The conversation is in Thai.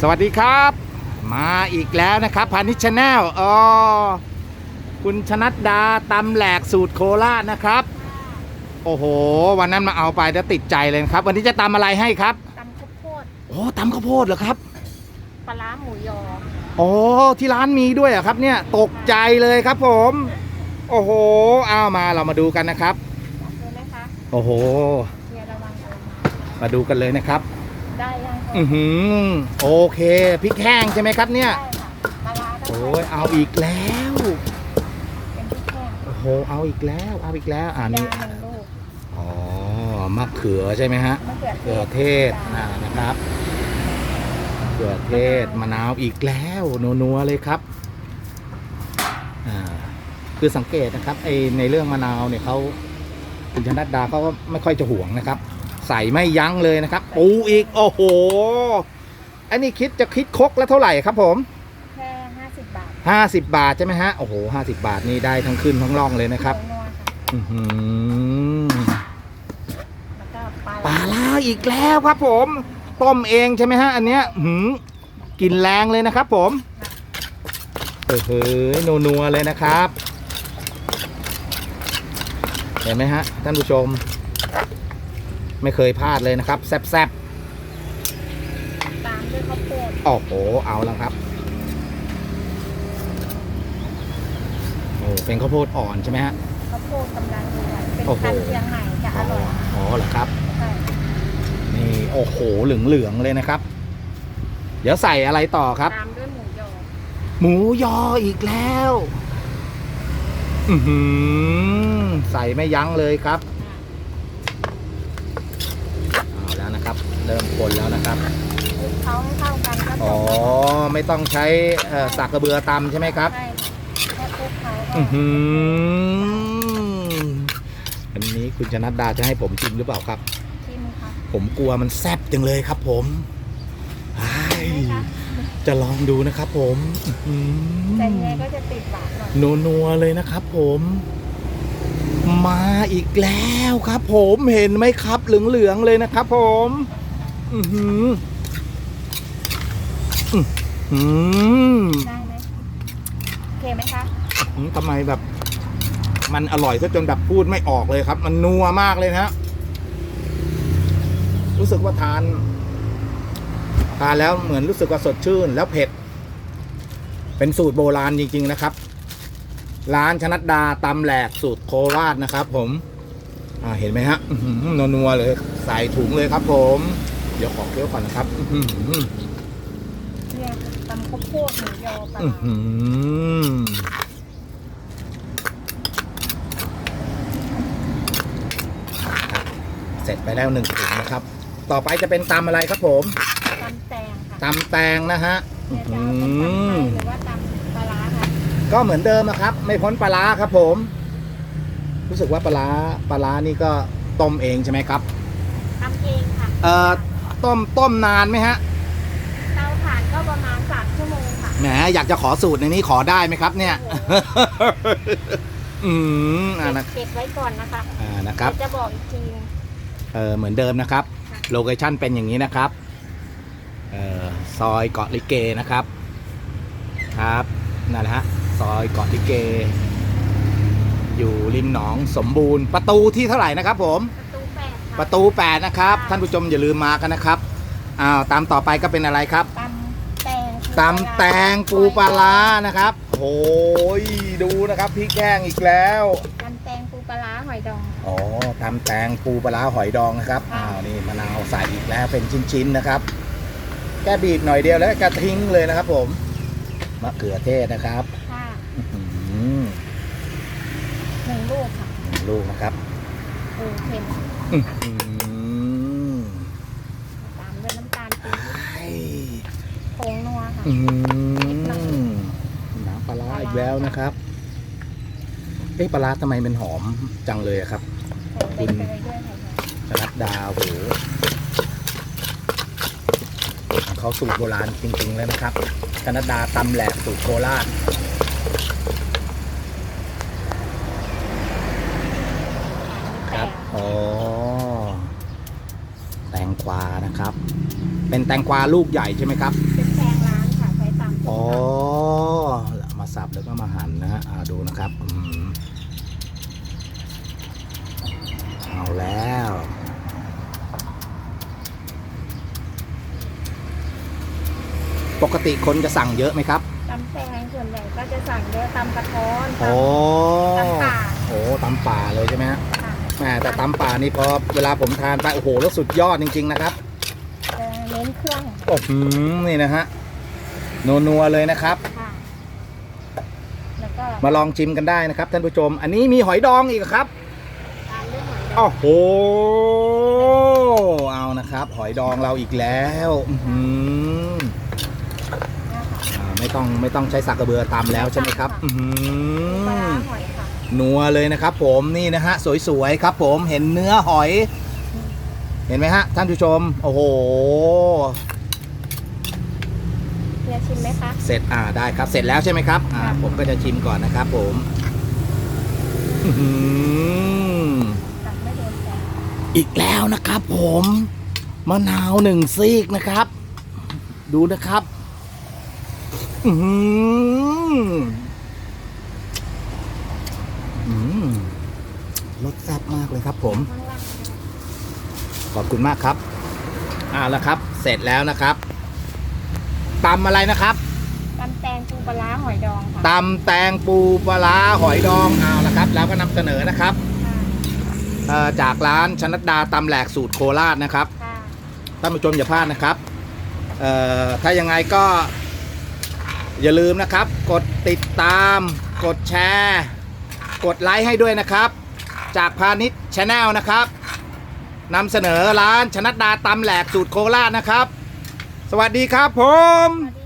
สวัสดีครับ มาอีกแล้วนะครับพานิชแนลอ๋อคุณชนัดดาตำแหลกสูตรโคราชนะครับ โอ้โห วันนั้นมาเอาไปแล้วติดใจเลยนะครับ วันนี้จะตำอะไรให้ครับตำข้าวโพดโอ้ตำข้าวโพดเหรอครับปลาร้าหมูยอโอ้ที่ร้านมีด้วยเหรอครับ เนี่ยตกใจเลยครับผม โอ้โหเอามาเรามาดูกันนะครับจับเลยไหมคะโอ้โห เฮียระวังกระมังมาดูกันเลยนะครับ ได้ยังคะอือหือโอเคพริกแห้งใช่ไหมครับเนี่ยได้ค่ะปลาร้าต้งโอ้ยใช้เอาอีกแล้วเป็นพริกแห้งโอ้โหเอาอีกแล้วเอาอีกแล้วอ่าดานี่หนึ่งลูกอ๋อมะเขือใช่ไหมฮะมะเขือเขือเทศดานะนะครับเขือเทศมะนาวอีกแล้วนัวๆเลยครับอ่าคือสังเกตนะครับไอในเรื่องมะนาวเนี่ยเขาคุณชนัดดาเขาก็ไม่ค่อยจะห่วงนะครับ ใส่ไม่ยั้งเลยนะครับ ปูอีกโอ้โห อันนี้คิดจะคิดครกแล้วเท่าไหร่ครับผมแค่ห้าสิบบาทห้าสิบบาทใช่ไหมฮะโอ้โหห้าสิบาทนี่ได้ทั้งขึ้นทั้งล่องเลยนะครับเนื้อนัวค่ะอื้อหือแล้วก็ปลาปลาล่าอีกแล้วครับ ผมต้มเองใช่ไหมฮะ อันเนี้ยหืมกลินแรงเลยนะครับ ผมเฮ้ยเฮ้ยนัวๆเลยนะครับ เห็นไหมฮะท่านผู้ชม ไม่เคยพลาดเลยนะครับแซ่บตามด้วยข้าวโพดๆโอ้โหเอาแล้วครับโอ้เป็นข้าวโพดอ่อนใช่ไหมฮะข้าวโพดกำลังดีค่ะเป็นโอ้โหพันธุ์เชียงใหม่จะออ๋อร่อยอ๋อเหรอครับใช่นี่โอ้โหเหลืองๆเลยนะครับ เดี๋ยวใส่อะไรต่อครับ ตามด้วยหมูยอหมูยออีกแล้ว อือหือใส่ไม่ยั้งเลยครับ เอาแล้วนะครับ เริ่มคนแล้วนะครับคลุกเขาให้เข้ากันก็จอ๋อบไม่ต้องใช้เอ่อสากกระเบือตำใช่ไหมครับใช่ค่ะแค่คลุกเขาก็อือหืออันนี้คุณชนัดดาจะให้ผมชิมหรือเปล่าครับชิมค่ะผมกลัวมันแซ่บจังเลยครับ ผมไอ้จะลองดูนะครับผมอื้อหือแต่ยังไงก็จะติดหวานหน่อยนัวนัวๆเลยนะครับผม มาอีกแล้วครับผมเห็นไหมครับเหลืองๆเลยนะครับผม อือหืออือหือได้ไหมโอเคไหมคะหือทำไมแบบ มันอร่อยซะจนแบบพูดไม่ออกเลยครับ มันนัวมากเลยนะฮะรู้สึกว่าทาน ทานแล้วเหมือนรู้สึกว่าสดชื่น แล้วเผ็ด เป็นสูตรโบราณจริง ๆ นะครับ ร้านชนัดดาตำแหลกสูตรโคราชนะครับ ผม อ่าเห็นไหมฮะอื้อหือนัวๆเลย ใส่ถุงเลยครับผม เดี๋ยวขอเคี้ยวก่อนนะครับอื้อหือเนี่ยตำข้าวโพดหมูยอปลาอื้อหือเสร็จไปแล้วหนึ่งถุงนะครับ ต่อไปจะเป็นตำอะไรครับผมตำแตงค่ะตำแตงนะฮะเนี่ยอื้จะอเอาเป็นตำไทหือยหรือว่าตำปลาร้าค่ะก็เหมือนเดิมนะครับ ไม่พ้นปลาร้าครับผม รู้สึกว่าปลาร้าปลาร้านี่ก็ต้มเองใช่ไหมครับทำเองค่ะเอ่อ ต้มต้มนานไหมฮะเตาถ่านก็ประมาณสามชั่วโมงค่ะแหมอยากจะขอสูตรในนี้ขอได้ไหมครับ เนี่ย อืมอ่านะเก็บไว้ก่อนนะคะอ่านะครับ เดี๋ยวจะบอกอีกทีนึง เออเหมือนเดิมนะครับ ค่ะ โลเคชั่นเป็นอย่างนี้นะครับ เออซอยเกาะลิเกนะครับ ครับนั่นแหละฮะ ซอยเกาะลิเก อยู่ริมหนองสมบูรณ์ประตูที่เท่าไหร่นะครับผม ประตูแปดค่ะประตู 8 นะครับ ท่านผู้ชมอย่าลืมมากันนะครับอ้าวตามต่อไปก็เป็นอะไรครับตำแตงตำแตงปูปลาร้านะครับโอ้ยดูนะครับพริกแห้งอีกแล้วตำแตงปูปลาร้าหอยดองอ๋อตำแตงปูปลาร้าหอยดองนะครับค่ะอ้าวนี่มะนาวใส่อีกแล้วเป็นชิ้นๆนะครับแค่บีบหน่อยเดียวแล้วก็ทิ้งเลยนะครับ ผมมะเขือเทศนะครับค่ะอื้อหือหนึ่งลูกค่ะหนึ่งลูกนะครับปูเค็ม อื้อหือตามด้วยน้ำตาลปี๊บไอ้ผงนัวค่ะอื้อหือน้ำปลาร้าอีกแล้วนะครับ เอ๊ะปลาร้าทำไมมันหอมจังเลยอะครับใส่เตยด้วยค่ะชนัดดาวโหเขาสูตรโบราณจริงๆเลยนะครับชนัดดาตำแหลกสูตรโคราชครับ อ๋อ แตงกวานะครับ เป็นแตงกวาลูกใหญ่ใช่ไหมครับ เป็นอ๋อ มาสับแล้วก็มาหั่นนะฮะอ่าดูนะครับอืมเอาแล้ว ปกติคนจะสั่งเยอะไหมครับ ตำแตงส่วนใหญ่ก็จะสั่งเยอะตำกระท้อนต โอ้ตำป่าโอ้ตำป่าเลยใช่ไหมฮะำค่ะ แหมแต่ตำป่านี่พอเวลาผมทานไปโอ้โหแล้วสุดยอดจริง ๆ นะครับจะ เน้นเครื่องโอ้โหนี่นะฮะนัวๆเลยนะครับ ค่ะแล้วก็มาลองชิมกันได้นะครับท่านผู้ชม อันนี้มีหอยดองอีกเหรอครับตามด้วยหอยดองโอ้โหเอานะครับ หอยดองเราอีกแล้วอื้อหือเนี่ยค่ะอ่าไม่ต้องไม่ต้องใช้สักกระเบือตำแล้วใช่ไหมครับอื้อหืปลาอร้าหอยค่ะนัวเลยนะครับผมนี่นะฮะสวยๆครับผมเห็นเนื้อหอย เห็นไหมฮะ ท่านผู้ชม โอ้โห เฮียชิมไหมคะ เสร็จอ่าได้ครับ เสร็จแล้วใช่ไหมครับ อ่า ครับ ผมก็จะชิมก่อนนะครับผม อื้อหือตักไม่โดนแกงอีกแล้วนะครับผมมะนาวหนึ่งซีกนะครับ ดูนะครับ อือหืออืมรสแซ่บมากเลยครับผม ข้างล่างข อบคุณมากครับอ่าแล้วครับ เสร็จแล้วนะครับตำอะไรนะครับตำแตงปูปลาร้าหอยดองค่ะตำแตงปูปลาร้าหอยดองเอาละครับ แล้วก็นำเสนอนะครับค่ะเอ่อจากร้านชนัดดาตำแหลกสูตรโคราชนะครับ ค่ะท่านผู้ชมอย่าพลาดนะครับเอ่อถ้ายังไงก็อย่าลืมนะครับ กดติดตาม กดแชร์ กดไลค์ให้ด้วยนะครับ จากพาณิชย์ชาแนลนะครับ นำเสนอร้านชนัดดาตำแหลกสูตรโคราชนะครับ สวัสดีครับผมสวัสดี